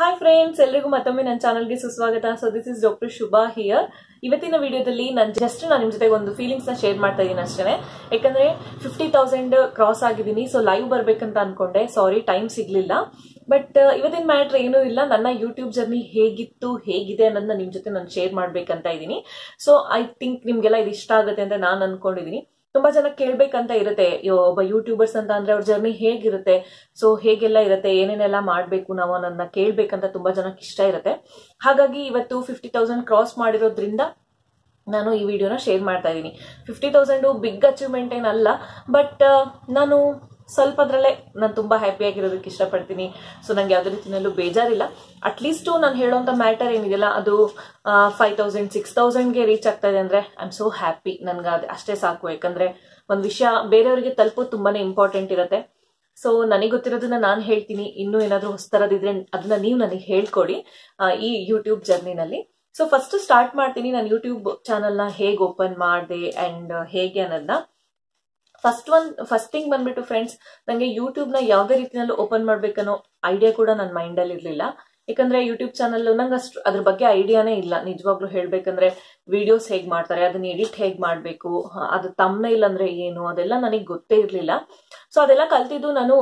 Hi friends ಎಲ್ರಿಗೂ ಮತ್ತೊಮ್ಮೆ ನನ್ನ ಚಾನಲ್ಗೆ ಸುಸ್ವಾಗತ. So this is doctor Shubha here ಇವತ್ತಿನ ವಿಡಿಯೋದಲ್ಲಿ ನಾನು ಜಸ್ಟ್ ನಾನು ನಿಮ್ಮ ಜೊತೆಗೆ ಒಂದು ಫೀಲಿಂಗ್ಸ್ನ ಶೇರ್ ಮಾಡ್ತಾ ಇದ್ದೀನಿ ಅಷ್ಟೇ ಯಾಕಂದರೆ ಫಿಫ್ಟಿ ತೌಸಂಡ್ ಕ್ರಾಸ್ ಆಗಿದ್ದೀನಿ. ಸೊ ಲೈವ್ ಬರಬೇಕಂತ ಅನ್ಕೊಂಡೆ. ಸಾರಿ ಟೈಮ್ ಸಿಗಲಿಲ್ಲ. ಬಟ್ ಇವತ್ತಿನ ಮ್ಯಾಟ್ರ್ ಏನೂ ಇಲ್ಲ. ನನ್ನ ಯೂಟ್ಯೂಬ್ ಜರ್ನಿ ಹೇಗಿತ್ತು, ಹೇಗಿದೆ ಅನ್ನೋದನ್ನ ನಿಮ್ಮ ಜೊತೆ ನಾನು ಶೇರ್ ಮಾಡ್ಬೇಕಂತ ಇದ್ದೀನಿ. ಸೊ ಐ ಥಿಂಕ್ ನಿಮಗೆಲ್ಲ ಇದು ಇಷ್ಟ ಆಗುತ್ತೆ ಅಂತ ನಾನು ಅನ್ಕೊಂಡಿದ್ದೀನಿ. ತುಂಬಾ ಜನ ಕೇಳ್ಬೇಕಂತ ಇರುತ್ತೆ. ಒಬ್ಬ ಯೂಟ್ಯೂಬರ್ಸ್ ಅಂತ ಅಂದ್ರೆ ಅವ್ರ ಜರ್ನಿ ಹೇಗಿರುತ್ತೆ? ಸೊ ಹೇಗೆಲ್ಲ ಇರುತ್ತೆ? ಏನೇನೆಲ್ಲ ಮಾಡಬೇಕು ನಾವು ನನ್ನ ಕೇಳ್ಬೇಕಂತ ತುಂಬಾ ಜನಕ್ಕೆ ಇಷ್ಟ ಇರುತ್ತೆ. ಹಾಗಾಗಿ ಇವತ್ತು ಫಿಫ್ಟಿ ತೌಸಂಡ್ ಕ್ರಾಸ್ ಮಾಡಿರೋದ್ರಿಂದ ನಾನು ಈ ವಿಡಿಯೋನ ಶೇರ್ ಮಾಡ್ತಾ ಇದ್ದೀನಿ. ಫಿಫ್ಟಿ ತೌಸಂಡು ಬಿಗ್ ಅಚೀವ್ಮೆಂಟ್ ಏನಲ್ಲ ಬಟ್ ನಾನು ಸ್ವಲ್ಪದ್ರಲ್ಲೇ ನಾನು ತುಂಬಾ ಹ್ಯಾಪಿ ಆಗಿರೋದಕ್ಕೆ ಇಷ್ಟಪಡ್ತೀನಿ. ಸೊ ನಂಗೆ ಯಾವುದೇ ರೀತಿಯಲ್ಲೂ ಬೇಜಾರಿಲ್ಲ. ಅಟ್ಲೀಸ್ಟು ನಾನು ಹೇಳೋಂಥ ಮ್ಯಾಟರ್ ಏನಿದೆಯಲ್ಲ, ಅದು ಫೈವ್ ತೌಸಂಡ್ ಸಿಕ್ಸ್ ತೌಸಂಡ್ಗೆ ರೀಚ್ ಆಗ್ತಾ ಇದೆ ಅಂದ್ರೆ ಐ ಆಮ್ ಸೋ ಹ್ಯಾಪಿ ನನಗೆ ಅದು ಅಷ್ಟೇ ಸಾಕು. ಯಾಕಂದ್ರೆ ಒಂದು ವಿಷಯ ಬೇರೆಯವರಿಗೆ ತಲುಪೋದು ತುಂಬಾನೇ ಇಂಪಾರ್ಟೆಂಟ್ ಇರುತ್ತೆ. ಸೊ ನನಗೆ ಗೊತ್ತಿರೋದನ್ನ ನಾನು ಹೇಳ್ತೀನಿ. ಇನ್ನೂ ಏನಾದರೂ ಹೊಸ್ತರದಿದ್ರೆ ಅದನ್ನ ನೀವು ನನಗೆ ಹೇಳ್ಕೊಡಿ ಈ ಯೂಟ್ಯೂಬ್ ಜರ್ನಿನಲ್ಲಿ ಸೊ ಫಸ್ಟ್ ಸ್ಟಾರ್ಟ್ ಮಾಡ್ತೀನಿ. ನಾನು ಯೂಟ್ಯೂಬ್ ಚಾನಲ್ನ ಹೇಗೆ ಓಪನ್ ಮಾಡಿದೆ ಆ್ಯಂಡ್ ಹೇಗೆ ಅನ್ನೋದನ್ನ ಫಸ್ಟ್ ಒನ್ ಫಸ್ಟ್ ಥಿಂಗ್ ಬಂದ್ಬಿಟ್ಟು ಫ್ರೆಂಡ್ಸ್ ನನಗೆ ಯೂಟ್ಯೂಬ್ನ ಯಾವುದೇ ರೀತಿಯಲ್ಲೂ ಓಪನ್ ಮಾಡ್ಬೇಕನ್ನೋ ಐಡಿಯಾ ಕೂಡ ನನ್ನ ಮೈಂಡಲ್ಲಿ ಇರಲಿಲ್ಲ. ಯಾಕಂದ್ರೆ ಯೂಟ್ಯೂಬ್ ಚಾನಲ್ ನಂಗೆ ಅಷ್ಟು, ಅದ್ರ ಬಗ್ಗೆ ಐಡಿಯಾನೇ ಇಲ್ಲ. ನಿಜವಾಗ್ಲೂ ಹೇಳ್ಬೇಕಂದ್ರೆ ವಿಡಿಯೋಸ್ ಹೇಗೆ ಮಾಡ್ತಾರೆ, ಅದನ್ನ ಎಡಿಟ್ ಹೇಗೆ ಮಾಡಬೇಕು ಅದು ಇಲ್ಲ ಅಂದ್ರೆ ಏನು, ಅದೆಲ್ಲ ನನಗೆ ಗೊತ್ತೇ ಇರಲಿಲ್ಲ. ಸೊ ಅದೆಲ್ಲ ಕಲ್ತಿದ್ದು ನಾನು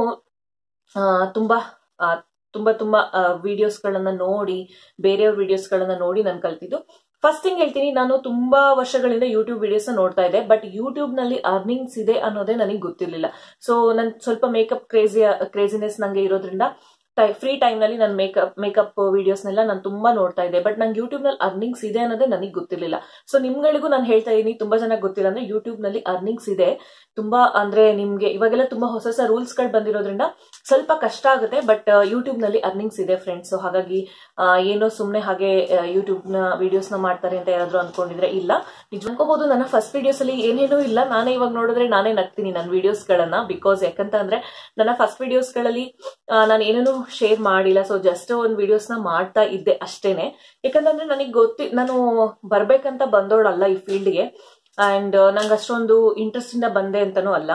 ತುಂಬಾ ತುಂಬಾ ತುಂಬಾ ವಿಡಿಯೋಸ್ಗಳನ್ನ ನೋಡಿ, ಬೇರೆಯವ್ರ ವಿಡಿಯೋಸ್ಗಳನ್ನ ನೋಡಿ ನಾನು ಕಲ್ತಿದ್ದು. ಫಸ್ಟ್ ಥಿಂಗ್ ಹೇಳ್ತೀನಿ, ನಾನು ತುಂಬಾ ವರ್ಷಗಳಿಂದ ಯೂಟ್ಯೂಬ್ ವಿಡಿಯೋಸ್ ನೋಡ್ತಾ ಇದ್ದೆ ಬಟ್ ಯೂಟ್ಯೂಬ್ನಲ್ಲಿ ಅರ್ನಿಂಗ್ಸ್ ಇದೆ ಅನ್ನೋದೇ ನನಗೆ ಗೊತ್ತಿರಲಿಲ್ಲ. ಸೊ ನನ್ ಸ್ವಲ್ಪ ಮೇಕಪ್ ಕ್ರೇಜಿ ಕ್ರೇಜಿನೆಸ್ ನಂಗೆ ಇರೋದ್ರಿಂದ ಫ್ರೀ ಟೈಮ್ನಲ್ಲಿ ನಾನು ಮೇಕಪ್ ಮೇಕಪ್ ವಿಡಿಯೋಸ್ನೆಲ್ಲ ನಾನು ತುಂಬಾ ನೋಡ್ತಾ ಇದ್ದೆ ಬಟ್ ನಂಗೆ ಯೂಟ್ಯೂಬ್ನಲ್ಲಿ ಅರ್ನಿಂಗ್ಸ್ ಇದೆ ಅನ್ನೋದೇ ನನಗೆ ಗೊತ್ತಿರಲಿಲ್ಲ. ಸೊ ನಿಮ್ಗಳಿಗೂ ನಾನು ಹೇಳ್ತಾ ಇದ್ದೀನಿ ತುಂಬಾ ಜನ ಗೊತ್ತಿಲ್ಲ ಅಂದ್ರೆ ಯೂಟ್ಯೂಬ್ನಲ್ಲಿ ಅರ್ನಿಂಗ್ಸ್ ಇದೆ. ತುಂಬಾ ಅಂದ್ರೆ ನಿಮ್ಗೆ ಇವಾಗೆಲ್ಲ ತುಂಬಾ ಹೊಸ ಹೊಸ ರೂಲ್ಸ್ಗಳು ಬಂದಿರೋದ್ರಿಂದ ಸ್ವಲ್ಪ ಕಷ್ಟ ಆಗುತ್ತೆ ಬಟ್ ಯೂಟ್ಯೂಬ್ನಲ್ಲಿ ಅರ್ನಿಂಗ್ಸ್ ಇದೆ ಫ್ರೆಂಡ್ಸ್ ಹಾಗಾಗಿ ಏನೋ ಸುಮ್ಮನೆ ಹಾಗೆ ಯೂಟ್ಯೂಬ್ನ ವಿಡಿಯೋಸ್ನ ಮಾಡ್ತಾರೆ ಅಂತ ಯಾರಾದ್ರೂ ಅನ್ಕೊಂಡಿದ್ರೆ ಇಲ್ಲ. ನಿಜ ಅನ್ಕೋಬಹುದು ನನ್ನ ಫಸ್ಟ್ ವಿಡಿಯೋಸ್ ಅಲ್ಲಿ ಏನೇನೂ ಇಲ್ಲ. ನಾನೇ ಇವಾಗ ನೋಡಿದ್ರೆ ನಾನೇ ನಗ್ತೀನಿ ನನ್ನ ವಿಡಿಯೋಸ್ ಗಳನ್ನ ಬಿಕಾಸ್ ಯಾಕಂತ ಅಂದ್ರೆ ನನ್ನ ಫಸ್ಟ್ ವಿಡಿಯೋಸ್ಗಳಲ್ಲಿ ನಾನು ಏನೇನು ಶೇರ್ ಮಾಡಿಲ್ಲ. ಸೊ ಜಸ್ಟ್ ಒಂದು ವಿಡಿಯೋಸ್ನ ಮಾಡ್ತಾ ಇದ್ದೆ ಅಷ್ಟೇನೆ. ಯಾಕಂತಂದ್ರೆ ನನಗೆ ಗೊತ್ತಿ, ನಾನು ಬರ್ಬೇಕಂತ ಬಂದೋಳಲ್ಲ ಈ ಫೀಲ್ಡ್ಗೆ ಅಂಡ್ ನಂಗೆ ಅಷ್ಟೊಂದು ಇಂಟ್ರೆಸ್ಟ್ ಇಂದ ಬಂದೆ ಅಂತಾನೂ ಅಲ್ಲ.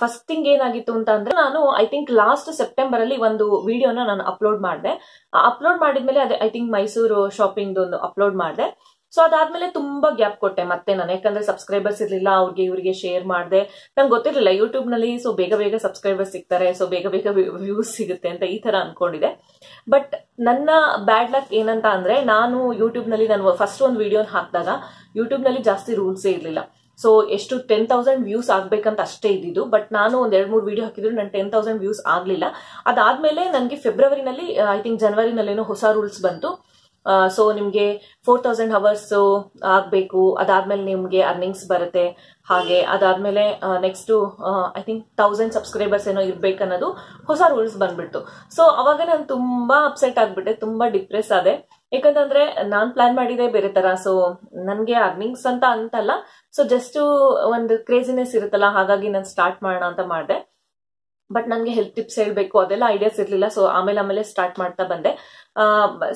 ಫಸ್ಟ್ ಥಿಂಗ್ ಏನಾಗಿತ್ತು ಅಂತ ಅಂದ್ರೆ ನಾನು ಐ ಥಿಂಕ್ ಲಾಸ್ಟ್ ಸೆಪ್ಟೆಂಬರ್ ಅಲ್ಲಿ ಒಂದು ವಿಡಿಯೋನ ನಾನು ಅಪ್ಲೋಡ್ ಮಾಡಿದೆ. ಅಪ್ಲೋಡ್ ಮಾಡಿದ್ಮೇಲೆ ಅದೇ ಐ ಥಿಂಕ್ ಮೈಸೂರು ಶಾಪಿಂಗ್ ಒಂದು ಅಪ್ಲೋಡ್ ಮಾಡಿದೆ. ಸೊ ಅದಾದ್ಮೇಲೆ ತುಂಬಾ ಗ್ಯಾಪ್ ಕೊಟ್ಟೆ ಮತ್ತೆ ನಾನು. ಯಾಕಂದ್ರೆ ಸಬ್ಸ್ಕ್ರೈಬರ್ಸ್ ಇರ್ಲಿಲ್ಲ, ಅವ್ರಿಗೆ ಇವ್ರಿಗೆ ಶೇರ್ ಮಾಡಿದೆ. ನಂಗೆ ಗೊತ್ತಿರಲಿಲ್ಲ ಯೂಟ್ಯೂಬ್ನಲ್ಲಿ ಸೊ ಬೇಗ ಬೇಗ ಸಬ್ಸ್ಕ್ರೈಬರ್ಸ್ ಸಿಗ್ತಾರೆ ಸೊ ಬೇಗ ಬೇಗ ವ್ಯೂಸ್ ಸಿಗುತ್ತೆ ಅಂತ ಈ ತರ ಅನ್ಕೊಂಡಿದೆ. ಬಟ್ ನನ್ನ ಬ್ಯಾಡ್ ಲಕ್ ಏನಂತ ಅಂದ್ರೆ, ನಾನು ಯೂಟ್ಯೂಬ್ನಲ್ಲಿ ನಾನು ಫಸ್ಟ್ ಒಂದು ವಿಡಿಯೋನ ಹಾಕಿದಾಗ ಯೂಟ್ಯೂಬ್ನಲ್ಲಿ ಜಾಸ್ತಿ ರೂಲ್ಸೇ ಇರಲಿಲ್ಲ. ಸೊ ಎಷ್ಟು ಟೆನ್ ತೌಸಂಡ್ ವ್ಯೂಸ್ ಆಗ್ಬೇಕಂತ ಅಷ್ಟೇ ಇದ್ದಿದ್ದು ಬಟ್ ನಾನು ಒಂದ್ ಎರಡು ಮೂರು ವಿಡಿಯೋ ಹಾಕಿದ್ರು ನಾನು ಟೆನ್ ತೌಸಂಡ್ ವ್ಯೂಸ್ ಆಗಲಿಲ್ಲ. ಅದಾದ್ಮೇಲೆ ನನಗೆ ಫೆಬ್ರವರಿನಲ್ಲಿ ಐ ಥಿಂಕ್ ಜನವರಿನಲ್ಲೇನೋ ಹೊಸ ರೂಲ್ಸ್ ಬಂತು. ಸೊ ನಿಮಗೆ ಫೋರ್ ತೌಸಂಡ್ ಅವರ್ಸ್ ಆಗಬೇಕು. ಅದಾದ್ಮೇಲೆ ನಿಮಗೆ ಅರ್ನಿಂಗ್ಸ್ ಬರುತ್ತೆ. ಹಾಗೆ, ಅದಾದ್ಮೇಲೆ next I think thousand subscribers ಏನೋ ಇರ್ಬೇಕನ್ನೋದು ಹೊಸ ರೂಲ್ಸ್ ಬಂದ್ಬಿಡ್ತು. ಸೊ ಅವಾಗ ನಾನು ತುಂಬಾ ಅಪ್ಸೆಟ್ ಆಗ್ಬಿಟ್ಟೆ, ತುಂಬಾ ಡಿಪ್ರೆಸ್ ಆದೆ. ಯಾಕಂತಂದ್ರೆ ನಾನ್ ಪ್ಲಾನ್ ಮಾಡಿದೆ ಬೇರೆ ತರ. ಸೊ ನನ್ಗೆ ಅರ್ನಿಂಗ್ಸ್ ಅಂತ ಅಂತಲ್ಲ. ಸೊ ಜಸ್ಟ್ ಒಂದು ಕ್ರೇಜಿನೆಸ್ ಇರುತ್ತಲ್ಲ, ಹಾಗಾಗಿ ನಾನು ಸ್ಟಾರ್ಟ್ ಮಾಡೋಣ ಅಂತ ಮಾಡಿದೆ. ಬಟ್ ನನಗೆ ಹೆಲ್ತ್ ಟಿಪ್ಸ್ ಹೇಳಬೇಕು, ಅದೆಲ್ಲ ಐಡಿಯಾಸ್ ಇರಲಿಲ್ಲ. ಸೊ ಆಮೇಲೆ ಆಮೇಲೆ ಸ್ಟಾರ್ಟ್ ಮಾಡ್ತಾ ಬಂದೆ.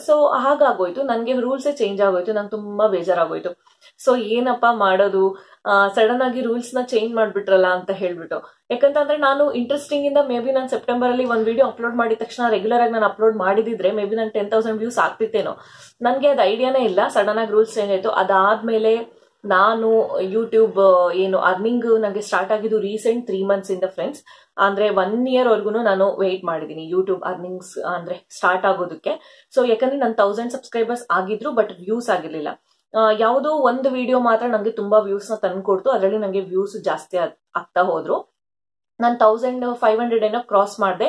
ಸೊ ಹಾಗಾಗೋಯ್ತು. ನನಗೆ ರೂಲ್ಸೇ ಚೇಂಜ್ ಆಗೋಯ್ತು. ನಂಗೆ ತುಂಬಾ ಬೇಜಾರಾಗೋಯ್ತು. ಸೊ ಏನಪ್ಪ ಮಾಡೋದು? ಸಡನ್ ಆಗಿ ರೂಲ್ಸ್ನ ಚೇಂಜ್ ಮಾಡ್ಬಿಟ್ರಲ್ಲ ಅಂತ ಹೇಳ್ಬಿಟ್ಟು. ಯಾಕಂತಂದ್ರೆ ನಾನು ಇಂಟ್ರೆಸ್ಟಿಂಗ್ ಇಂದ ಮೇ ಬಿ ನಾನು ಸೆಪ್ಟೆಂಬರ್ ಅಲ್ಲಿ ಒಂದು ವಿಡಿಯೋ ಅಪ್ಲೋಡ್ ಮಾಡಿದ ತಕ್ಷಣ ರೆಗ್ಯುಲರ್ ಆಗಿ ನಾನು ಅಪ್ಲೋಡ್ ಮಾಡಿದಿದ್ರೆ ಮೇ ಬಿ ನಾನು ಟೆನ್ ತೌಸಂಡ್ ವ್ಯೂಸ್ ಆಗ್ತಿತ್ತೇನೋ. ನನಗೆ ಅದು ಐಡಿಯಾನೇ ಇಲ್ಲ ಸಡನ್ ಆಗಿ ರೂಲ್ಸ್ ಚೇಂಜ್ ಆಯ್ತು. ಅದಾದ್ಮೇಲೆ ನಾನು ಯೂಟ್ಯೂಬ್ ಏನು ಅರ್ನಿಂಗ್ ನನಗೆ ಸ್ಟಾರ್ಟ್ ಆಗಿದ್ದು ರೀಸೆಂಟ್ ತ್ರೀ ಮಂತ್ಸ್ ಇಂದ ಫ್ರೆಂಡ್ಸ್ ಅಂದ್ರೆ ಒನ್ ಇಯರ್ ವರ್ಗು ನಾನು ವೆಯ್ಟ್ ಮಾಡಿದ್ದೀನಿ ಯೂಟ್ಯೂಬ್ ಅರ್ನಿಂಗ್ಸ್ ಅಂದ್ರೆ ಸ್ಟಾರ್ಟ್ ಆಗೋದಕ್ಕೆ. ಸೊ ಯಾಕಂದ್ರೆ ನನ್ನ ತೌಸಂಡ್ ಸಬ್ಸ್ಕ್ರೈಬರ್ಸ್ ಆಗಿದ್ರು ಬಟ್ ವ್ಯೂಸ್ ಆಗಿರ್ಲಿಲ್ಲ. ಯಾವುದೋ ಒಂದು ವಿಡಿಯೋ ಮಾತ್ರ ನನಗೆ ತುಂಬಾ ವ್ಯೂಸ್ನ ತಂದ್ಕೊಡ್ತು ಅದರಲ್ಲಿ ನನಗೆ ವ್ಯೂಸ್ ಜಾಸ್ತಿ ಆಗ್ತಾ ಹೋದ್ರು. ನಾನು ತೌಸಂಡ್ ಫೈವ್ ಹಂಡ್ರೆಡ್ ಏನೋ ಕ್ರಾಸ್ ಮಾಡಿದೆ.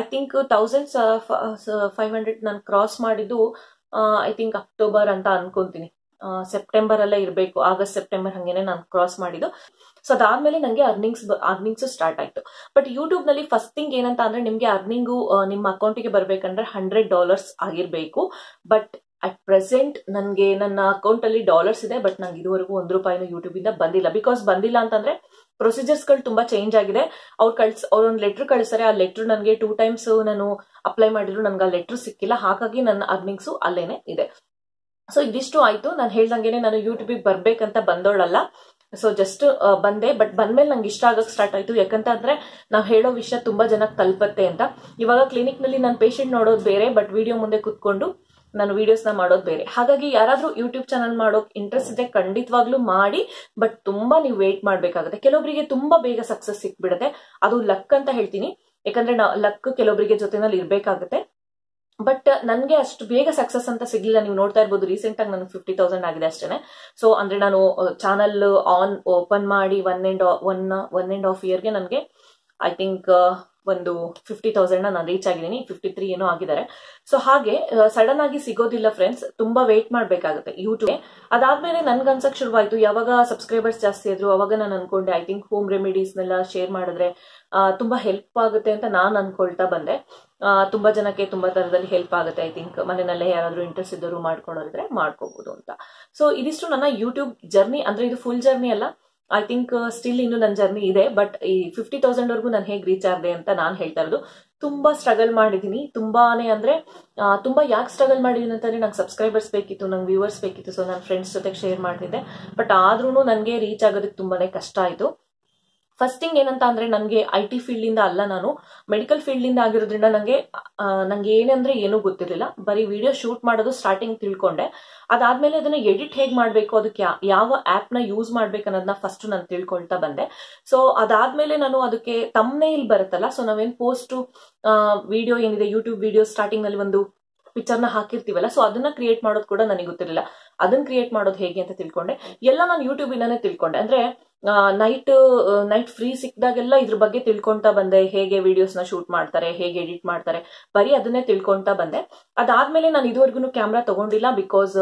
I think thousand five hundred ನಾನು ಕ್ರಾಸ್ ಮಾಡಿದ್ದು ಐ ಥಿಂಕ್ ಅಕ್ಟೋಬರ್ ಅಂತ ಅನ್ಕೊಂತೀನಿ. ಸೆಪ್ಟೆಂಬರ್ ಅಲ್ಲೇ ಇರಬೇಕು. ಆಗಸ್ಟ್ ಸೆಪ್ಟೆಂಬರ್ ಹಂಗೇನೆ ನಾನು ಕ್ರಾಸ್ ಮಾಡಿದ್ದು. ಸೊ ಅದಾದ್ಮೇಲೆ ನನಗೆ ಅರ್ನಿಂಗ್ಸ್ ಅರ್ನಿಂಗ್ಸ್ ಸ್ಟಾರ್ಟ್ ಆಯ್ತು. ಬಟ್ ಯೂಟ್ಯೂಬ್ನಲ್ಲಿ ಫಸ್ಟ್ ಥಿಂಗ್ ಏನಂತ ಅಂದ್ರೆ ನಿಮ್ಗೆ ಅರ್ನಿಂಗು ನಿಮ್ಮ ಅಕೌಂಟಿಗೆ ಬರ್ಬೇಕಂದ್ರೆ ಹಂಡ್ರೆಡ್ ಡಾಲರ್ಸ್ ಆಗಿರ್ಬೇಕು. ಬಟ್ ಅಟ್ ಪ್ರೆಸೆಂಟ್ ನನಗೆ ನನ್ನ ಅಕೌಂಟಲ್ಲಿ ಡಾಲರ್ಸ್ ಇದೆ ಬಟ್ ನಂಗೆ ಇದುವರೆಗೂ ಒಂದು ರೂಪಾಯಿನೂ ಯೂಟ್ಯೂಬಿಂದ ಬಂದಿಲ್ಲ. ಬಿಕಾಸ್ ಬಂದಿಲ್ಲ ಅಂತಂದ್ರೆ ಪ್ರೊಸೀಜರ್ಸ್ಗಳು ತುಂಬ ಚೇಂಜ್ ಆಗಿದೆ. ಅವ್ರು ಕಳ್ಸ್, ಅವ್ರೊಂದು ಲೆಟ್ರ್ ಲೆಟರ್ ಕಳಿಸ್ತಾರೆ. ಆ ಲೆಟ್ರ್ ನನಗೆ ಟೂ ಟೈಮ್ಸ್ ನಾನು ಅಪ್ಲೈ ಮಾಡಿದ್ರು, ನನ್ಗೆ ಆ ಲೆಟ್ರ್ ಸಿಕ್ಕಿಲ್ಲ. ಹಾಗಾಗಿ ನನ್ನ ಅರ್ನಿಂಗ್ಸು ಅಲ್ಲೇನೆ ಇದೆ. ಸೊ ಇದಿಷ್ಟು ಆಯ್ತು. ನಾನು ಹೇಳ್ದಂಗೆ ನಾನು ಯೂಟ್ಯೂಬಿಗೆ ಬರಬೇಕಂತ ಬಂದೋಳಲ್ಲ. ಸೊ ಜಸ್ಟ್ ಬಂದೆ. ಬಟ್ ಬಂದ್ಮೇಲೆ ನಂಗೆ ಇಷ್ಟ ಆಗೋಕೆ ಸ್ಟಾರ್ಟ್ ಆಯಿತು. ಯಾಕಂತಂದ್ರೆ, ನಾವು ಹೇಳೋ ವಿಷಯ ತುಂಬ ಜನಕ್ಕೆ ತಲುಪತ್ತೆ ಅಂತ. ಇವಾಗ ಕ್ಲಿನಿಕ್ನಲ್ಲಿ ನಾನು ಪೇಷಂಟ್ ನೋಡೋದು ಬೇರೆ ಬಟ್ ವಿಡಿಯೋ ಮುಂದೆ ಕುತ್ಕೊಂಡು ನಾನು ವಿಡಿಯೋಸ್ನ ಮಾಡೋದು ಬೇರೆ. ಹಾಗಾಗಿ ಯಾರಾದರೂ ಯೂಟ್ಯೂಬ್ ಚಾನಲ್ ಮಾಡೋಕೆ ಇಂಟ್ರೆಸ್ಟ್ ಇದೆ, ಖಂಡಿತವಾಗ್ಲೂ ಮಾಡಿ ಬಟ್ ತುಂಬಾ ನೀವು ವೇಟ್ ಮಾಡಬೇಕಾಗುತ್ತೆ. ಕೆಲವೊಬ್ಬರಿಗೆ ತುಂಬಾ ಬೇಗ ಸಕ್ಸಸ್ ಸಿಕ್ಬಿಡುತ್ತೆ. ಅದು ಲಕ್ ಅಂತ ಹೇಳ್ತೀನಿ. ಯಾಕಂದ್ರೆ ಲಕ್ ಕೆಲವೊಬ್ಬರಿಗೆ ಜೊತೆನಲ್ಲಿ ಇರಬೇಕಾಗುತ್ತೆ. ಬಟ್ ನನಗೆ ಅಷ್ಟು ಬೇಗ ಸಕ್ಸಸ್ ಅಂತ ಸಿಗ್ಲಿಲ್ಲ. ನೀವು ನೋಡ್ತಾ ಇರ್ಬೋದು ರೀಸೆಂಟ್ ಆಗಿ ನನಗೆ ಫಿಫ್ಟಿ ತೌಸಂಡ್ ಆಗಿದೆ ಅಷ್ಟೇ ಸೊ ಅಂದ್ರೆ ನಾನು ಚಾನಲ್ ಆನ್ ಓಪನ್ ಮಾಡಿ one and one one and half ಇಯರ್ಗೆ ನನಗೆ ಐ ಥಿಂಕ್ ಒಂದು ಫಿಫ್ಟಿ ತೌಸಂಡ್ ನಾನು ರೀಚ್ ಆಗಿದ್ದೀನಿ. ಫಿಫ್ಟಿ ತ್ರೀ ಏನೋ ಆಗಿದ್ದಾರೆ. ಸೊ ಹಾಗೆ ಸಡನ್ ಆಗಿ ಸಿಗೋದಿಲ್ಲ ಫ್ರೆಂಡ್ಸ್ ತುಂಬಾ ವೇಟ್ ಮಾಡ್ಬೇಕಾಗುತ್ತೆ ಯೂಟ್ಯೂಬ್ ಅದಾದ್ಮೇಲೆ ನನ್ಗೆ ಅನ್ಸಕ್ ಶುರುವಾಯ್ತು, ಯಾವಾಗ ಸಬ್ಸ್ಕ್ರೈಬರ್ಸ್ ಜಾಸ್ತಿ ಇದ್ರು ಅವಾಗ ನಾನು ಅನ್ಕೊಂಡೆ ಐ ಥಿಂಕ್ ಹೋಮ್ ರೆಮಿಡೀಸ್ನೆಲ್ಲ ಶೇರ್ ಮಾಡಿದ್ರೆ ತುಂಬಾ ಹೆಲ್ಪ್ ಆಗುತ್ತೆ ಅಂತ ನಾನು ಅನ್ಕೊಳ್ತಾ ಬಂದೆ. ತುಂಬಾ ಜನಕ್ಕೆ ತುಂಬಾ ತರದಲ್ಲಿ ಹೆಲ್ಪ್ ಆಗುತ್ತೆ ಐ ಥಿಂಕ್ ಮನೆಯಲ್ಲೇ ಯಾರಾದ್ರೂ ಇಂಟ್ರೆಸ್ಟ್ ಇದ್ದರು ಮಾಡ್ಕೊಳೋದ್ರೆ ಮಾಡ್ಕೋಬಹುದು ಅಂತ. ಸೊ ಇದಿಷ್ಟು ನನ್ನ ಯೂಟ್ಯೂಬ್ ಜರ್ನಿ ಅಂದ್ರೆ ಇದು ಫುಲ್ ಜರ್ನಿ ಅಲ್ಲ. ಐ ಥಿಂಕ್ ಸ್ಟಿಲ್ ಇನ್ನು ನನ್ನ ಜರ್ನಿ ಇದೆ ಬಟ್ ಈ ಫಿಫ್ಟಿ ತೌಸಂಡ್ ವರ್ಗೂ ನಾನು ಹೇಗೆ ರೀಚ್ ಆಗಿದೆ ಅಂತ ನಾನು ಹೇಳ್ತಾ ಇರೋದು. ತುಂಬಾ ಸ್ಟ್ರಗಲ್ ಮಾಡಿದ್ದೀನಿ. ತುಂಬಾನೇ ಅಂದ್ರೆ ತುಂಬಾ ಯಾಕೆ ಸ್ಟ್ರಗಲ್ ಮಾಡಿದ್ದೀನಿ ಅಂತಂದ್ರೆ ನಂಗೆ ಸಬ್ಸ್ಕ್ರೈಬರ್ಸ್ ಬೇಕಿತ್ತು, ನಂಗೆ ವ್ಯೂವರ್ಸ್ ಬೇಕಿತ್ತು ಸೊ ನನ್ನ ಫ್ರೆಂಡ್ಸ್ ಜೊತೆಗೆ ಶೇರ್ ಮಾಡ್ತಿದ್ದೆ. ಬಟ್ ಆದ್ರೂ ನನಗೆ ರೀಚ್ ಆಗೋದಕ್ಕೆ ತುಂಬಾನೇ ಕಷ್ಟ ಆಯ್ತು. ಫಸ್ಟ್ ಥಿಂಗ್ ಏನಂತ ಅಂದ್ರೆ ನನಗೆ ಐ ಟಿ ಫೀಲ್ಡ್ ಇಂದ ಅಲ್ಲ ನಾನು. ಮೆಡಿಕಲ್ ಫೀಲ್ಡ್ ಇಂದ ಆಗಿರೋದ್ರಿಂದ ನನಗೆ ನಂಗೆ ಏನಂದ್ರೆ ಏನೂ ಗೊತ್ತಿರಲಿಲ್ಲ. ಬರೀ ವಿಡಿಯೋ ಶೂಟ್ ಮಾಡೋದು ಸ್ಟಾರ್ಟಿಂಗ್ ತಿಳ್ಕೊಂಡೆ. ಅದಾದ್ಮೇಲೆ ಅದನ್ನ ಎಡಿಟ್ ಹೇಗೆ ಮಾಡಬೇಕು ಅದಕ್ಕೆ ಯಾವ ಆಪ್ನ ಯೂಸ್ ಮಾಡ್ಬೇಕು ಅನ್ನೋದನ್ನ ಫಸ್ಟ್ ನಾನು ತಿಳ್ಕೊಳ್ತಾ ಬಂದೆ. ಸೊ ಅದಾದ್ಮೇಲೆ ನಾನು ಅದಕ್ಕೆ ತಮ್ಮನೇಲ್ ಬರುತ್ತಲ್ಲ ಸೊ ನಾವೇನ್ ಪೋಸ್ಟ್ ವಿಡಿಯೋ ಏನಿದೆ ಯೂಟ್ಯೂಬ್ ವಿಡಿಯೋ ಸ್ಟಾರ್ಟಿಂಗ್ನಲ್ಲಿ ಒಂದು ಪಿಕ್ಚರ್ನ ಹಾಕಿರ್ತೀವಲ್ಲ ಸೊ ಅದನ್ನ ಕ್ರಿಯೇಟ್ ಮಾಡೋದು ಕೂಡ ನನಗೆ ಗೊತ್ತಿರಲಿಲ್ಲ. ಅದನ್ನ ಕ್ರಿಯೇಟ್ ಮಾಡೋದು ಹೇಗೆ ಅಂತ ತಿಳ್ಕೊಂಡೆ. ಎಲ್ಲ ನಾನು ಯೂಟ್ಯೂಬ್ ಇಂದಾನೆ ತಿಳ್ಕೊಂಡೆ. ಅಂದ್ರೆ ನೈಟ್ ನೈಟ್ ಫ್ರೀ ಸಿಕ್ಕಿದಾಗೆಲ್ಲ ಇದ್ರ ಬಗ್ಗೆ ತಿಳ್ಕೊಂತಾ ಬಂದೆ. ಹೇಗೆ ವಿಡಿಯೋಸ್ನ ಶೂಟ್ ಮಾಡ್ತಾರೆ, ಹೇಗೆ ಎಡಿಟ್ ಮಾಡ್ತಾರೆ. ಬರೀ ಅದನ್ನೇ ತಿಳ್ಕೊಂತಾ ಬಂದೆ. ಅದಾದ್ಮೇಲೆ ನಾನು ಇದುವರೆಗೂ ಕ್ಯಾಮ್ರಾ ತಗೊಂಡಿಲ್ಲ ಬಿಕಾಸ್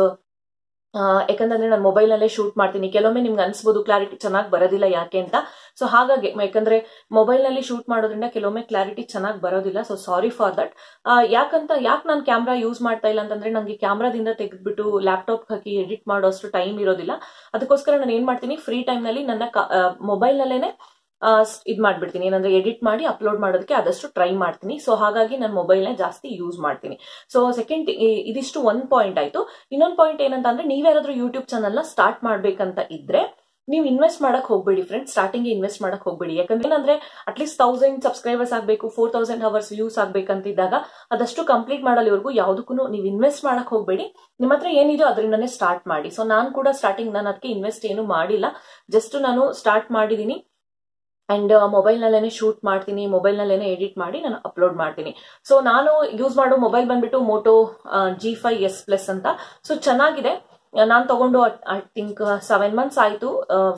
ಯಾಕಂತಂದ್ರೆ ನಾನು ಮೊಬೈಲ್ ನಲ್ಲೇ ಶೂಟ್ ಮಾಡ್ತೀನಿ. ಕೆಲವೊಮ್ಮೆ ನಿಮ್ಗೆ ಅನ್ಸ್ಬೋದು ಕ್ಲಾರಿಟಿ ಚೆನ್ನಾಗಿ ಬರೋದಿಲ್ಲ ಯಾಕೆ ಅಂತ. ಸೊ ಹಾಗಾಗಿ ಯಾಕಂದ್ರೆ ಮೊಬೈಲ್ನಲ್ಲಿ ಶೂಟ್ ಮಾಡೋದ್ರಿಂದ ಕೆಲವೊಮ್ಮೆ ಕ್ಲಾರಿಟಿ ಚೆನ್ನಾಗಿ ಬರೋದಿಲ್ಲ. ಸೊ ಸಾರಿ ಫಾರ್ ದಟ್ ಯಾಕಂತ, ಯಾಕೆ ನಾನು ಕ್ಯಾಮ್ರಾ ಯೂಸ್ ಮಾಡ್ತಾ ಇಲ್ಲ ಅಂತಂದ್ರೆ ನನಗೆ ಕ್ಯಾಮ್ರಾದಿಂದ ತೆಗೆದ್ಬಿಟ್ಟು ಲ್ಯಾಪ್ಟಾಪ್ ಹಾಕಿ ಎಡಿಟ್ ಮಾಡೋ ಅಷ್ಟು ಟೈಮ್ ಇರೋದಿಲ್ಲ. ಅದಕ್ಕೋಸ್ಕರ ನಾನು ಏನ್ ಮಾಡ್ತೀನಿ ಫ್ರೀ ಟೈಮ್ನಲ್ಲಿ ನನ್ನ ಮೊಬೈಲ್ ನಲ್ಲೇನೆ ಇದು ಮಾಡ್ಬಿಡ್ತೀನಿ. ಏನಂದ್ರೆ ಎಡಿಟ್ ಮಾಡಿ ಅಪ್ಲೋಡ್ ಮಾಡೋದಕ್ಕೆ ಆದಷ್ಟು ಟ್ರೈ ಮಾಡ್ತೀನಿ. ಸೊ, ಹಾಗಾಗಿ ನಾನು ಮೊಬೈಲ್ನ ಜಾಸ್ತಿ ಯೂಸ್ ಮಾಡ್ತೀನಿ. ಸೊ ಸೆಕೆಂಡ್ ಇದಿಷ್ಟು ಒಂದು ಪಾಯಿಂಟ್ ಆಯ್ತು. ಇನ್ನೊಂದು ಪಾಯಿಂಟ್ ಏನಂತ ಅಂದ್ರೆ ನೀವ್ಯಾರಾದ್ರೂ ಯೂಟ್ಯೂಬ್ ಚಾನಲ್ನ ಸ್ಟಾರ್ಟ್ ಮಾಡ್ಬೇಕಂತ ಇದ್ರೆ, ನೀವು ಇನ್ವೆಸ್ಟ್ ಮಾಡಕ್ ಹೋಗ್ಬೇಡಿ ಫ್ರೆಂಡ್ಸ್ ಸ್ಟಾರ್ಟಿಂಗ್ ಇನ್ವೆಸ್ಟ್ ಮಾಡಕ್ ಹೋಗ್ಬೇಡಿ. ಯಾಕಂದ್ರೆ ಏನಂದ್ರೆ ಅಟ್ಲೀಸ್ಟ್ ತೌಸಂಡ್ ಸಬ್ಸ್ಕ್ರೈಬರ್ಸ್ ಆಗಬೇಕು ಫೋರ್ ತೌಸಂಡ್ ಅವರ್ಸ್ ವ್ಯೂಸ್ ಆಗ್ಬೇಕಂತಿದ್ದಾಗ, ಅದಷ್ಟು ಕಂಪ್ಲೀಟ್ ಮಾಡಲಿವರೆಗೂ ಯಾವುದಕ್ಕೂ ನೀವು ಇನ್ವೆಸ್ಟ್ ಮಾಡಕ್ ಹೋಗ್ಬೇಡಿ. ನಿಮ್ಮ ಹತ್ರ ಏನಿದೆಯೋ ಅದರಿಂದನೇ ಸ್ಟಾರ್ಟ್ ಮಾಡಿ. ಸೊ ನಾನು ಕೂಡ ಸ್ಟಾರ್ಟಿಂಗ್ ನಾನು ಅದಕ್ಕೆ ಇನ್ವೆಸ್ಟ್ ಏನು ಮಾಡಿಲ್ಲ. ಜಸ್ಟ್ ನಾನು ಸ್ಟಾರ್ಟ್ ಮಾಡಿದೀನಿ. ಅಂಡ್ ಮೊಬೈಲ್ ನಲ್ಲೇನೆ ಶೂಟ್ ಮಾಡ್ತೀನಿ ಮೊಬೈಲ್ ನಲ್ಲೇನೆ ಎಡಿಟ್ ಮಾಡಿ ನಾನು ಅಪ್ಲೋಡ್ ಮಾಡ್ತೀನಿ. ಸೊ ನಾನು ಯೂಸ್ ಮಾಡೋ ಮೊಬೈಲ್ ಬಂದ್ಬಿಟ್ಟು Moto G five S plus ಅಂತ. ಸೊ ಚೆನ್ನಾಗಿದೆ. ನಾನು ತಗೊಂಡು ಐ ಥಿಂಕ್ ಸೆವೆನ್ ಮಂತ್ಸ್ ಆಯಿತು.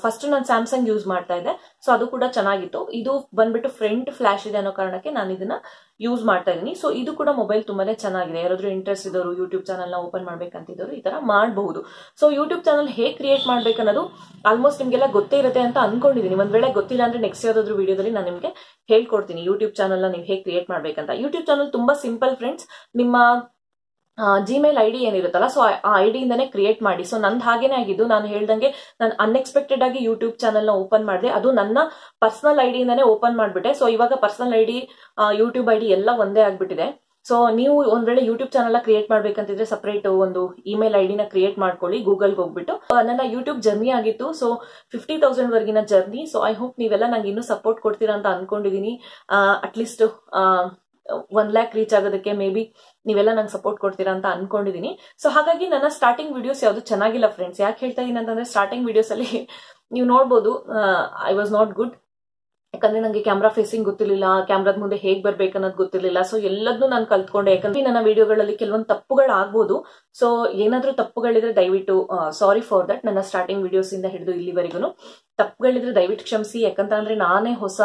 ಫಸ್ಟ್ ನಾನು ಸ್ಯಾಮ್ಸಂಗ್ ಯೂಸ್ ಮಾಡ್ತಾ ಇದ್ದೆ. ಸೊ ಅದು ಕೂಡ ಚೆನ್ನಾಗಿತ್ತು. ಇದು ಬಂದ್ಬಿಟ್ಟು ಫ್ರಂಟ್ ಫ್ಲಾಶ್ ಇದೆ ಅನ್ನೋ ಕಾರಣಕ್ಕೆ ನಾನು ಇದನ್ನ ಯೂಸ್ ಮಾಡ್ತಾ ಇದ್ದೀನಿ. ಸೊ ಇದು ಕೂಡ ಮೊಬೈಲ್ ತುಂಬಾನೇ ಚೆನ್ನಾಗಿದೆ. ಯಾರಾದ್ರೂ ಇಂಟ್ರೆಸ್ಟ್ ಇದ್ದವರು ಯೂಟ್ಯೂಬ್ ಚಾನಲ್ನ ಓಪನ್ ಮಾಡ್ಬೇಕಂತಿದ್ದವರು ಈ ತರ ಮಾಡಬಹುದು. ಸೊ ಯೂಟ್ಯೂಬ್ ಚಾನಲ್ ಹೇಗೆ ಕ್ರಿಯೇಟ್ ಮಾಡ್ಬೇಕನ್ನೋದು ಆಲ್ಮೋಸ್ಟ್ ನಿಮಗೆಲ್ಲ ಗೊತ್ತೇ ಇರುತ್ತೆ ಅಂತ ಅನ್ಕೊಂಡಿದ್ದೀನಿ ಒಂದ್ ವೇಳೆ ಗೊತ್ತಿಲ್ಲ ಅಂದ್ರೆ ನೆಕ್ಸ್ಟ್ ಯಾವ್ದಾದ್ರು ವಿಡಿಯೋದಲ್ಲಿ ನಾನು ನಿಮಗೆ ಹೇಳ್ಕೊಡ್ತೀನಿ. ಯೂಟ್ಯೂಬ್ ಚಾನಲ್ನ ನೀವು ಹೇಗೆ ಕ್ರಿಯೇಟ್ ಮಾಡ್ಬೇಕಂತ. ಯೂಟ್ಯೂಬ್ ಚಾನಲ್ ತುಂಬಾ ಸಿಂಪಲ್ ಫ್ರೆಂಡ್ಸ್ ನಿಮ್ಮ ಜಿಮೇಲ್ ಐ ಡಿ ಏನಿರುತ್ತಲ್ಲ ಸೊ ಆ ಐ ಡಿಯಿಂದನೇ ಕ್ರಿಯೇಟ್ ಮಾಡಿ. ಸೊ ನಂದು ಹಾಗೇನೆ ಆಗಿದ್ದು, ನಾನು ಹೇಳ್ದಂಗೆ ನಾನು ಅನ್ಎಕ್ಸ್ಪೆಕ್ಟೆಡ್ ಆಗಿ ಯೂಟ್ಯೂಬ್ ಚಾನಲ್ನ ಓಪನ್ ಮಾಡಿದೆ. ಅದು ನನ್ನ ಪರ್ಸನಲ್ ಐ ಡಿಯಿಂದನೇ ಓಪನ್ ಮಾಡಿಬಿಟ್ಟೆ. ಸೊ ಇವಾಗ personal I D YouTube I D ಎಲ್ಲ ಒಂದೇ ಆಗ್ಬಿಟ್ಟಿದೆ. ಸೊ ನೀವು ಒಂದ್ ವೇಳೆ ಯೂಟ್ಯೂಬ್ ಚಾನಲ್ ಕ್ರಿಯೇಟ್ ಮಾಡ್ಬೇಕಂತಿದ್ರೆ ಸಪರೇಟ್ ಒಂದು ಇಮೇಲ್ ಐ ಡಿನ ಕ್ರಿಯೇಟ್ ಮಾಡ್ಕೊಳ್ಳಿ ಗೂಗಲ್ಗೆ ಹೋಗ್ಬಿಟ್ಟು. ನನ್ನ ಯೂಟ್ಯೂಬ್ ಜರ್ನಿ ಆಗಿತ್ತು. ಸೊ ಫಿಫ್ಟಿ ತೌಸಂಡ್ ವರ್ಗಿನ ಜರ್ನಿ ಸೊ ಐ ಹೋಪ್ ನೀವೆಲ್ಲ ನಂಗೆ ಇನ್ನೂ ಸಪೋರ್ಟ್ ಕೊಡ್ತೀರಾ ಅಂತ ಅನ್ಕೊಂಡಿದೀನಿ. ಅಟ್ಲೀಸ್ಟ್ ಒನ್ ಲ್ಯಾಕ್ ರೀಚ್ ಆಗೋದಕ್ಕೆ ಮೇ ಬಿ ನೀವೆಲ್ಲ ನಂಗೆ ಸಪೋರ್ಟ್ ಕೊಡ್ತೀರಾ ಅಂತ ಅನ್ಕೊಂಡಿದೀನಿ. ಸೊ ಹಾಗಾಗಿ ನನ್ನ ಸ್ಟಾರ್ಟಿಂಗ್ ವಿಡಿಯೋಸ್ ಯಾವುದು ಚೆನ್ನಾಗಿಲ್ಲ ಫ್ರೆಂಡ್ಸ್ ಯಾಕೆ ಹೇಳ್ತಾ ಇದೀನಿ ಅಂತಂದ್ರೆ ಸ್ಟಾರ್ಟಿಂಗ್ ವಿಡಿಯೋಸ್ ಅಲ್ಲಿ ನೀವು ನೋಡ್ಬೋದು ಐ ವಾಸ್ ನಾಟ್ ಗುಡ್ ಯಾಕಂದ್ರೆ ನನಗೆ ಕ್ಯಾಮ್ರಾ ಫೇಸಿಂಗ್ ಗೊತ್ತಿರಲಿಲ್ಲ ಕ್ಯಾಮ್ರಾದ ಮುಂದೆ ಹೇಗ್ ಬರ್ಬೇಕು ಅನ್ನೋದು ಗೊತ್ತಿರಲಿಲ್ಲ. ಸೊ ಎಲ್ಲದನ್ನು ನಾನು ಕಲ್ತ್ಕೊಂಡೆ. ಯಾಕಂದ್ರೆ ನನ್ನ ವಿಡಿಯೋಗಳಲ್ಲಿ ಕೆಲವೊಂದು ತಪ್ಪುಗಳು ಆಗ್ಬೋದು. ಸೊ ಏನಾದ್ರೂ ತಪ್ಪುಗಳಿದ್ರೆ ದಯವಿಟ್ಟು ಸಾರಿ ಫಾರ್ ದಟ್ ನನ್ನ ಸ್ಟಾರ್ಟಿಂಗ್ ವಿಡಿಯೋಸ್ ಇಂದ ಹಿಡಿದು ಇಲ್ಲಿವರೆಗೂ ತಪ್ಪುಗಳಿದ್ರೆ ದಯವಿಟ್ಟು ಕ್ಷಮಿಸಿ. ಯಾಕಂತಂದ್ರೆ ನಾನೇ ಹೊಸ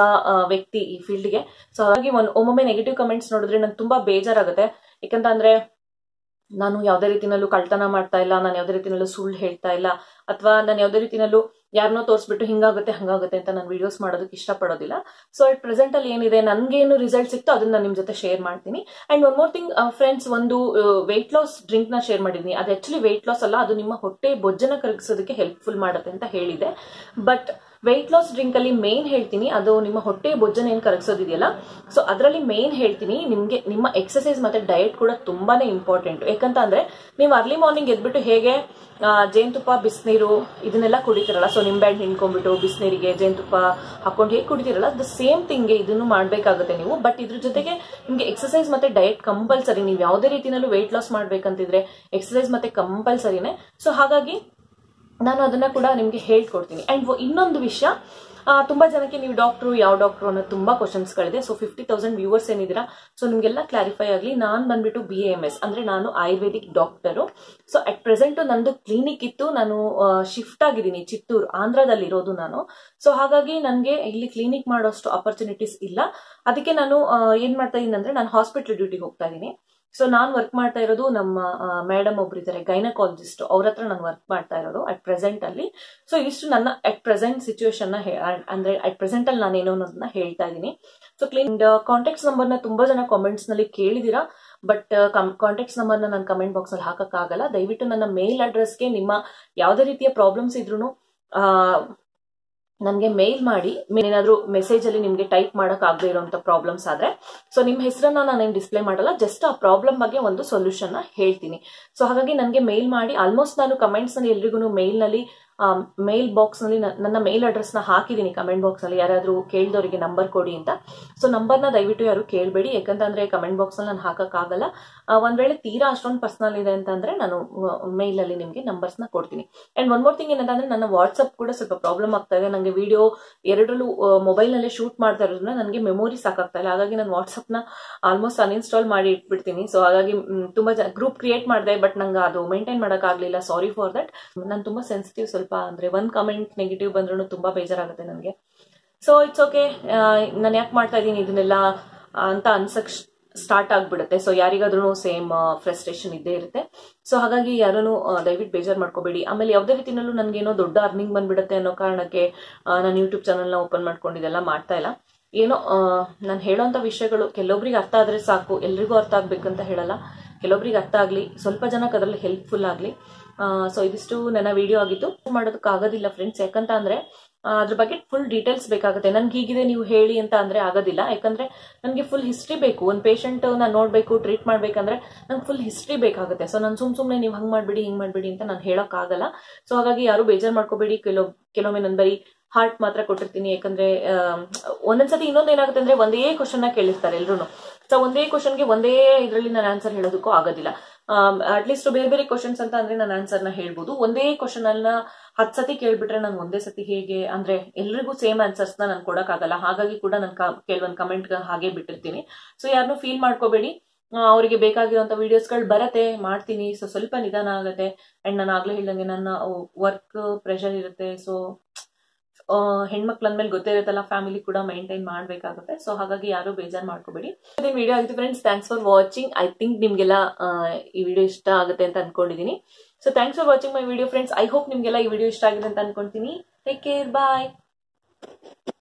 ವ್ಯಕ್ತಿ ಈ ಫೀಲ್ಡ್ಗೆ ಸೊ ಹಾಗಾಗಿ ಒಂದು ಒಮ್ಮೊಮ್ಮೆ ನೆಗೆಟಿವ್ ಕಮೆಂಟ್ಸ್ ನೋಡಿದ್ರೆ ನಂಗೆ ತುಂಬಾ ಬೇಜಾರಾಗುತ್ತೆ. ಯಾಕಂತಂದ್ರೆ ನಾನು ಯಾವುದೇ ರೀತಿನಲ್ಲೂ ಕಳ್ತನ ಮಾಡ್ತಾ ಇಲ್ಲ, ನಾನು ಯಾವುದೇ ರೀತಿನಲ್ಲೂ ಸುಳ್ಳು ಹೇಳ್ತಾ ಇಲ್ಲ, ಅಥವಾ ನಾನು ಯಾವುದೇ ರೀತಿನಲ್ಲೂ ಯಾರನ್ನೋ ತೋರಿಸ್ಬಿಟ್ಟು ಹಿಂಗಾಗುತ್ತೆ, ಹಂಗಾಗುತ್ತೆ ಅಂತ ನಾನು ವಿಡಿಯೋಸ್ ಮಾಡೋದಕ್ಕೆ ಇಷ್ಟಪಡೋದಿಲ್ಲ. ಸೊ ಅಟ್ ಪ್ರೆಸೆಂಟ್ ಅಲ್ಲಿ ಏನಿದೆ, ನನ್ಗೇನು ರಿಸಲ್ಟ್ ಸಿಕ್ತೋ ಅದನ್ನ ನಾನು ನಿಮ್ ಜೊತೆ ಶೇರ್ ಮಾಡ್ತೀನಿ. And one more thing friends ಒಂದು ವೆಯ್ಟ್ ಲಾಸ್ ಡ್ರಿಂಕ್ನ ಶೇರ್ ಮಾಡಿದ್ದೀನಿ ಅದು ಆಕ್ಚುಲಿ ವೆಯ್ಟ್ ಲಾಸ್ ಅಲ್ಲ, ಅದು ನಿಮ್ಮ ಹೊಟ್ಟೆ ಬೊಜ್ಜನ ಕರಗಿಸೋದಕ್ಕೆ ಹೆಲ್ಪ್ಫುಲ್ ಮಾಡುತ್ತೆ ಅಂತ ಹೇಳಿದೆ. ಬಟ್ ವೆಯ್ಟ್ ಲಾಸ್ ಡ್ರಿಂಕ್ ಅಲ್ಲಿ ಮೇನ್ ಹೇಳ್ತೀನಿ, ಅದು ನಿಮ್ಮ ಹೊಟ್ಟೆ ಬೊಜ್ಜನ ಏನ್ ಕರಗಿಸೋದಿದೆಯಲ್ಲ ಸೊ ಅದರಲ್ಲಿ ಮೇನ್ ಹೇಳ್ತೀನಿ, ನಿಮ್ಗೆ, ನಿಮ್ಮ ಎಕ್ಸಸೈಸ್ ಮತ್ತೆ ಡಯಟ್ ಕೂಡ ತುಂಬಾನೇ ಇಂಪಾರ್ಟೆಂಟ್ ಯಾಕಂತ ಅಂದ್ರೆ ನೀವು ಅರ್ಲಿ ಮಾರ್ನಿಂಗ್ ಎದ್ಬಿಟ್ಟು ಹೇಗೆ ಜೇನುತುಪ್ಪ, ಬಿಸಿನೀರು ಇದನ್ನೆಲ್ಲ ಕುಡಿತಿರಲ್ಲ ಸೊ ನಿಂಬೆಹಣ್ಣು ಹಿಂಡ್ಕೊಂಡ್ಬಿಟ್ಟು ಬಿಸಿನೀರಿಗೆ ಜೇನುತುಪ್ಪ ಹಾಕೊಂಡು ಹೇಗೆ ಕುಡಿತಿರಲ್ಲ ದ ಸೇಮ್ ಥಿಂಗ್ಗೆ ಇದನ್ನು ಮಾಡಬೇಕಾಗುತ್ತೆ ನೀವು. ಬಟ್ ಇದ್ರ ಜೊತೆಗೆ ನಿಮಗೆ ಎಕ್ಸಸೈಸ್ ಮತ್ತೆ ಡಯಟ್ ಕಂಪಲ್ಸರಿ ನೀವು ಯಾವುದೇ ರೀತಿಯಲ್ಲೂ ವೆಯ್ಟ್ ಲಾಸ್ ಮಾಡ್ಬೇಕಂತಿದ್ರೆ ಎಕ್ಸಸೈಸ್ ಮತ್ತೆ ಕಂಪಲ್ಸರಿನೇ ಸೊ ಹಾಗಾಗಿ ನಾನು ಅದನ್ನ ಕೂಡ ನಿಮಗೆ ಹೇಳ್ಕೊಡ್ತೀನಿ. ಅಂಡ್ ಇನ್ನೊಂದು ವಿಷಯ ತುಂಬ ಜನಕ್ಕೆ ನೀವು ಡಾಕ್ಟ್ರು ಯಾವ ಡಾಕ್ಟ್ರು ಅನ್ನೋ ತುಂಬಾ ಕ್ವಶನ್ಸ್ಗಳಿದೆ ಸೊ ಫಿಫ್ಟಿ ತೌಸಂಡ್ ವ್ಯೂವರ್ಸ್ ಏನಿದ್ದೀರಾ? ಸೊ ನಿಮಗೆಲ್ಲ ಕ್ಲಾರಿಫೈ ಆಗಲಿ, ನಾನು ಬಂದ್ಬಿಟ್ಟು ಬಿ ಎ ಎಂ ಎಸ್ ಅಂದ್ರೆ ನಾನು Ayurvedic doctor so at present ನಂದು ಕ್ಲಿನಿಕ್ ಇತ್ತು. ನಾನು ಶಿಫ್ಟ್ ಆಗಿದ್ದೀನಿ ಚಿತ್ತೂರು ಆಂಧ್ರದಲ್ಲಿ ಇರೋದು ನಾನು. ಸೊ ಹಾಗಾಗಿ ನನಗೆ ಇಲ್ಲಿ ಕ್ಲಿನಿಕ್ ಮಾಡೋಷ್ಟು ಅಪರ್ಚುನಿಟೀಸ್ ಇಲ್ಲ. ಅದಕ್ಕೆ ನಾನು ಏನು ಏನ್ ಮಾಡ್ತಾ ಇದ್ದೀನಿ ಅಂದ್ರೆ ನಾನು ಹಾಸ್ಪಿಟಲ್ ಡ್ಯೂಟಿಗೆ ಹೋಗ್ತಾ ಇದ್ದೀನಿ ಸೊ ನಾನು ವರ್ಕ್ ಮಾಡ್ತಾ ಇರೋದು ನಮ್ಮ ಮೇಡಮ್ ಒಬ್ರು ಇದ್ದಾರೆ ಗೈನಕಾಲಜಿಸ್ಟ್ ಅವ್ರ ಹತ್ರ ನಾನು ವರ್ಕ್ ಮಾಡ್ತಾ ಇರೋದು ಅಟ್ ಪ್ರೆಸೆಂಟ್ ಅಲ್ಲಿ. ಸೊ ಇಷ್ಟು ನನ್ನ ಅಟ್ ಪ್ರೆಸೆಂಟ್ ಸಿಚುವೇಶನ್ನ ಅಂದ್ರೆ ಅಟ್ ಪ್ರೆಸೆಂಟ್ ಅಲ್ಲಿ ಏನೋ ಅನ್ನೋದನ್ನ ಹೇಳ್ತಾ ಇದ್ದೀನಿ ಸೊ ಕ್ಲೀನ್ ಕಾಂಟ್ಯಾಕ್ಟ್ಸ್ನ ತುಂಬಾ ಜನ ಕಾಮೆಂಟ್ಸ್ನಲ್ಲಿ ಕೇಳಿದಿರಾ ಬಟ್ ಕಾಂಟ್ಯಾಕ್ಟ್ಸ್ ನಂಬರ್ನ ನಾನು ಕಮೆಂಟ್ ಬಾಕ್ಸ್ ಅಲ್ಲಿ ಹಾಕಕ್ಕಾಗಲ್ಲ. ದಯವಿಟ್ಟು ನನ್ನ ಮೇಲ್ ಅಡ್ರೆಸ್ಗೆ ನಿಮ್ಮ ಯಾವುದೇ ರೀತಿಯ ಪ್ರಾಬ್ಲಮ್ಸ್ ಇದ್ರೂ ನನಗೆ ಮೇಲ್ ಮಾಡಿ ಏನಾದರೂ ಮೆಸೇಜ್ ಅಲ್ಲಿ ನಿಮಗೆ ಟೈಪ್ ಮಾಡಕ್ ಆಗದೆ ಇರುವಂತ ಪ್ರಾಬ್ಲಮ್ಸ್ ಆದ್ರೆ ಸೊ ನಿಮ್ಮ ಹೆಸರನ್ನ ನಾನು ಡಿಸ್ಪ್ಲೇ ಮಾಡಲ್ಲ ಜಸ್ಟ್ ಆ ಪ್ರಾಬ್ಲಮ್ ಬಗ್ಗೆ ಒಂದು ಸೊಲ್ಯೂಷನ್ ಹೇಳ್ತೀನಿ. ಸೊ ಹಾಗಾಗಿ ನನಗೆ ಮೇಲ್ ಮಾಡಿ ಆಲ್ಮೋಸ್ಟ್ ನಾನು ಕಮೆಂಟ್ಸ್ನಲ್ಲಿ ಎಲ್ರಿಗೂ ಮೇಲ್ನಲ್ಲಿ ಮೇಲ್ ಬಾಕ್ಸ್ನಲ್ಲಿ ನನ್ನ ಮೇಲ್ ಅಡ್ರೆಸ್ನ ಹಾಕಿದ್ದೀನಿ ಕಮೆಂಟ್ ಬಾಕ್ಸ್ ಅಲ್ಲಿ. ಯಾರಾದ್ರೂ ಕೇಳಿದವರಿಗೆ ನಂಬರ್ ಕೊಡಿ ಅಂತ. ಸೊ ನಂಬರ್ನ ದಯವಿಟ್ಟು ಯಾರು ಕೇಳಬೇಡಿ. ಯಾಕಂತಂದ್ರೆ ಕಮೆಂಟ್ ಬಾಕ್ಸ್ ಅಲ್ಲಿ ನಾನು ಹಾಕಕ್ಕಾಗಲ್ಲ. ಒಂದ್ ವೇಳೆ ತೀರಾ ಅಷ್ಟೊಂದು ಪರ್ಸನಲ್ ಇದೆ ಅಂತಂದ್ರೆ ನಾನು ಮೇಲ್ ಅಲ್ಲಿ ನಿಮಗೆ ನಂಬರ್ಸ್ನ ಕೊಡ್ತೀನಿ. ಅಂಡ್ ಒನ್ ಮೋರ್ ಥಿಂಗ್ ಏನಂತಂದ್ರೆ ನನ್ನ ವಾಟ್ಸ್ಆಪ್ ಕೂಡ ಸ್ವಲ್ಪ ಪ್ರಾಬ್ಲಮ್ ಆಗ್ತಾ ಇದೆ. ನನಗೆ ವಿಡಿಯೋ ಎರಡರಲ್ಲೂ ಮೊಬೈಲ್ ನಲ್ಲೇ ಶೂಟ್ ಮಾಡ್ತಾ ಇರೋದ್ರಿಂದ ನನಗೆ ಮೆಮೊರಿ ಸಾಕಾಗ್ತಾ ಇಲ್ಲ. ಹಾಗಾಗಿ ನಾನು ವಾಟ್ಸ್ಆಪ್ನ ಆಲ್ಮೋಸ್ಟ್ ಅನ್ಇನ್ಸ್ಟಾಲ್ ಮಾಡಿ ಇಟ್ಬಿಡ್ತೀನಿ. ಸೊ ಹಾಗಾಗಿ ತುಂಬಾ ಜನ ಗ್ರೂಪ್ ಕ್ರಿಯೇಟ್ ಮಾಡಿದೆ ಬಟ್ ನಂಗೆ ಅದು ಮೇಂಟೈನ್ ಮಾಡಕ್ ಆಗ್ಲಿಲ್ಲ ಸಾರಿ ಫಾರ್ ದಟ್ ನಾನು ತುಂಬಾ ಸೆನ್ಸಿಟಿವ್ ಸ್ವಲ್ಪ ಅಂದ್ರೆ ಒಂದ್ ಕಮೆಂಟ್ ನೆಗೆಟಿವ್ ಬಂದ್ರೂ ತುಂಬಾ ಬೇಜಾರಾಗುತ್ತೆ ನನಗೆ. ಸೊ ಇಟ್ಸ್ ಓಕೆ ನಾನು ಯಾಕೆ ಮಾಡ್ತಾ ಇದ್ದೀನಿ ಇದನ್ನೆಲ್ಲ ಅಂತ ಅನ್ಸಕ್ ಸ್ಟಾರ್ಟ್ ಆಗ್ಬಿಡುತ್ತೆ. ಸೊ ಯಾರಿಗಾದ್ರೂ ಸೇಮ್ ಫ್ರಸ್ಟ್ರೇಷನ್ ಇದ್ದೇ ಇರುತ್ತೆ. ಸೊ ಹಾಗಾಗಿ ಯಾರೂ ದಯವಿಟ್ಟು ಬೇಜಾರು ಮಾಡ್ಕೋಬೇಡಿ. ಆಮೇಲೆ ಯಾವುದೇ ರೀತಿನಲ್ಲೂ ನನಗೇನೋ ದೊಡ್ಡ ಅರ್ನಿಂಗ್ ಬಂದ್ಬಿಡುತ್ತೆ ಅನ್ನೋ ಕಾರಣಕ್ಕೆ ನಾನು ಯೂಟ್ಯೂಬ್ ಚಾನಲ್ನ ಓಪನ್ ಮಾಡ್ಕೊಂಡಿದ್ದೆಲ್ಲ ಮಾಡ್ತಾ ಇಲ್ಲ. ಏನೋ ನಾನು ಹೇಳೋಂಥ ವಿಷಯಗಳು ಕೆಲವೊಬ್ರಿಗೆ ಅರ್ಥ ಆದರೆ ಸಾಕು. ಎಲ್ರಿಗೂ ಅರ್ಥ ಆಗ್ಬೇಕಂತ ಹೇಳಲ್ಲ. ಕೆಲವೊಬ್ರಿಗೆ ಅರ್ಥ ಆಗಲಿ. ಸ್ವಲ್ಪ ಜನಕ್ಕೆ ಅದರಲ್ಲಿ ಹೆಲ್ಪ್ಫುಲ್ ಆಗಲಿ. ಸೊ ಇದಿಷ್ಟು ನನ್ನ ವಿಡಿಯೋ ಆಗಿತ್ತು. ಮಾಡೋದಕ್ಕೆ ಆಗೋದಿಲ್ಲ ಫ್ರೆಂಡ್ಸ್ ಯಾಕಂತ ಅಂದ್ರೆ ಅದ್ರ ಬಗ್ಗೆ ಫುಲ್ ಡೀಟೇಲ್ಸ್ ಬೇಕಾಗುತ್ತೆ. ನನ್ಗೆ ಹೀಗಿದೆ ನೀವು ಹೇಳಿ ಅಂತ ಅಂದ್ರೆ ಆಗೋದಿಲ್ಲ. ಯಾಕಂದ್ರೆ ನನಗೆ ಫುಲ್ ಹಿಸ್ಟ್ರಿ ಬೇಕು. ಒಂದು ಪೇಷಂಟ್ ನಾನು ನೋಡಬೇಕು ಟ್ರೀಟ್ ಮಾಡ್ಬೇಕಂದ್ರೆ ನಂಗೆ ಫುಲ್ ಹಿಸ್ಟ್ರಿ ಬೇಕಾಗುತ್ತೆ. ಸೊ ನಾನು ಸುಮ್ ಸುಮ್ಮನೆ ನೀವು ಹಂಗೆ ಮಾಡ್ಬಿಡಿ, ಹಿಂಗೆ ಮಾಡ್ಬಿಡಿ ಅಂತ ನಾನು ಹೇಳೋಕ್ಕಾಗಲ್ಲ. ಸೊ ಹಾಗಾಗಿ ಯಾರು ಬೇಜಾರು ಮಾಡ್ಕೋಬೇಡಿ. ಕೆಲವು ಕೆಲವೊಮ್ಮೆ ನಾನು ಬರೀ ಹಾರ್ಟ್ ಮಾತ್ರ ಕೊಟ್ಟಿರ್ತೀನಿ. ಯಾಕಂದ್ರೆ ಒಂದೊಂದ್ಸತಿ ಇನ್ನೊಂದು ಏನಾಗುತ್ತೆ ಅಂದ್ರೆ ಒಂದೇ ಕ್ವಶನ್ ಕೇಳಿರ್ತಾರೆ ಎಲ್ರು ಸೊ ಒಂದೇ ಕ್ವಶನ್ಗೆ ಒಂದೇ ಇದರಲ್ಲಿ ನಾನು ಆನ್ಸರ್ ಹೇಳೋದಕ್ಕೂ ಆಗೋದಿಲ್ಲ. ಅಟ್ಲೀಸ್ಟ್ ಬೇರೆ ಬೇರೆ ಕ್ವಶನ್ಸ್ ಅಂತ ಅಂದ್ರೆ ನಾನು ನ ಹೇಳ್ಬೋದು. ಒಂದೇ ಕ್ವಶನ್ ಅನ್ನ ಹತ್ ಸತಿ ಕೇಳ್ಬಿಟ್ರೆ ನಂಗೆ ಒಂದೇ ಸತಿ ಹೇಗೆ, ಅಂದ್ರೆ ಎಲ್ರಿಗೂ ಸೇಮ್ ಆನ್ಸರ್ಸ್ನ ನಾನು ಕೊಡೋಕ್ಕಾಗಲ್ಲ. ಹಾಗಾಗಿ ಕೂಡ ನಾನು ಕೆಲವೊಂದು ಕಮೆಂಟ್ ಹಾಗೆ ಬಿಟ್ಟಿರ್ತೀನಿ. ಸೊ ಯಾರನ್ನೂ ಫೀಲ್ ಮಾಡ್ಕೋಬೇಡಿ. ಅವರಿಗೆ ಬೇಕಾಗಿರುವಂತ ವಿಡಿಯೋಸ್ಗಳು ಬರತ್ತೆ, ಮಾಡ್ತೀನಿ. ಸೊ ಸ್ವಲ್ಪ ನಿಧಾನ ಆಗುತ್ತೆ. ಅಂಡ್ ನಾನು ಆಗ್ಲೇ ಹೇಳ್ದಂಗೆ ನನ್ನ ವರ್ಕ್ ಪ್ರೆಷರ್ ಇರುತ್ತೆ. ಸೊ ಹೆಣ್ಮಕ್ಳು ಅಂದ್ಮೇಲೆ ಗೊತ್ತೇ ಇರುತ್ತಲ್ಲ ಫ್ಯಾಮಿಲಿ ಕೂಡ ಮೈಂಟೈನ್ ಮಾಡ್ಬೇಕಾಗುತ್ತೆ. ಸೊ ಹಾಗಾಗಿ ಯಾರು ಬೇಜಾರು ಮಾಡ್ಕೋಬೇಡಿ. ವಿಡಿಯೋ ಆಗಿತ್ತು friends thanks for watching I think ನಿಮ್ಗೆಲ್ಲ ಈ ವಿಡಿಯೋ ಇಷ್ಟ ಆಗುತ್ತೆ ಅಂತ ಅನ್ಕೊಂಡಿದ್ದೀನಿ so thanks for watching my video friends I hope ನಿಮಗೆಲ್ಲ ಈ ವಿಡಿಯೋ ಇಷ್ಟ ಆಗಿದೆ ಅಂತ ಅನ್ಕೊಂತೀನಿ. Take care bye